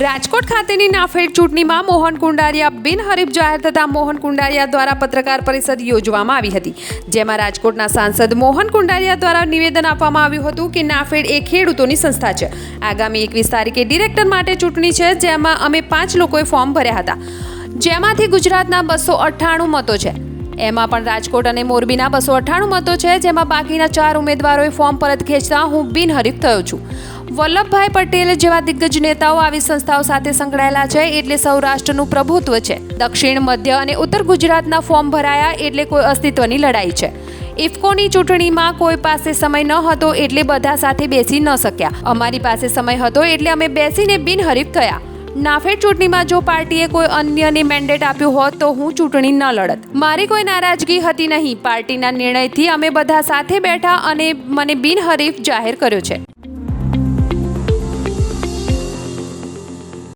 રાજકોટ ખાતેની નાફેડ ચૂંટણીમાં મોહન કુંડારિયા બિનહરીફ જાહેર થતાં મોહન કુંડારિયા દ્વારા પત્રકાર પરિષદ યોજવામાં આવી હતી, જેમાં રાજકોટના સાંસદ મોહન કુંડારિયા દ્વારા નિવેદન આપવામાં આવ્યું હતું કે નાફેડ એ ખેડૂતોની સંસ્થા છે. આગામી એકવીસ તારીખે ડિરેક્ટર માટે ચૂંટણી છે, જેમાં અમે પાંચ લોકોએ ફોર્મ ભર્યા હતા. જેમાંથી ગુજરાતના બસો અઠ્ઠાણું મતો છે. એમાં પણ રાજકોટ અને મોરબીના બસો અઠ્ઠાણું મતો છે, જેમાં બાકીના ચાર ઉમેદવારોએ ફોર્મ પરત ખેંચતા હું બિનહરીફ થયો છું. વલ્લભભાઈ પટેલ જેવા દિગ્ગજ નેતાઓ આવી સંસ્થાઓ સાથે સંકળાયેલા છે, એટલે સૌરાષ્ટ્રનું પ્રભુત્વ છે. દક્ષિણ, મધ્ય અને ઉત્તર ગુજરાતના ફોર્મ ભરાયા, એટલે કોઈ અસ્તિત્વની લડાઈ છે. ઇફકોની ચૂંટણીમાં કોઈ પાસે સમય ન હતો, એટલે બધા સાથે બેસી ન શક્યા. અમારી પાસે સમય હતો, એટલે અમે બેસીને બિનહરીફ થયા. નાફેડ ચૂંટણીમાં જો પાર્ટીએ કોઈ અન્યને મેન્ડેટ આપ્યું હોત તો હું ચૂંટણી ન લડત. મારી કોઈ નારાજગી હતી નહીં. પાર્ટીના નિર્ણયથી અમે બધા સાથે બેઠા અને મને બિનહરીફ જાહેર કર્યો છે.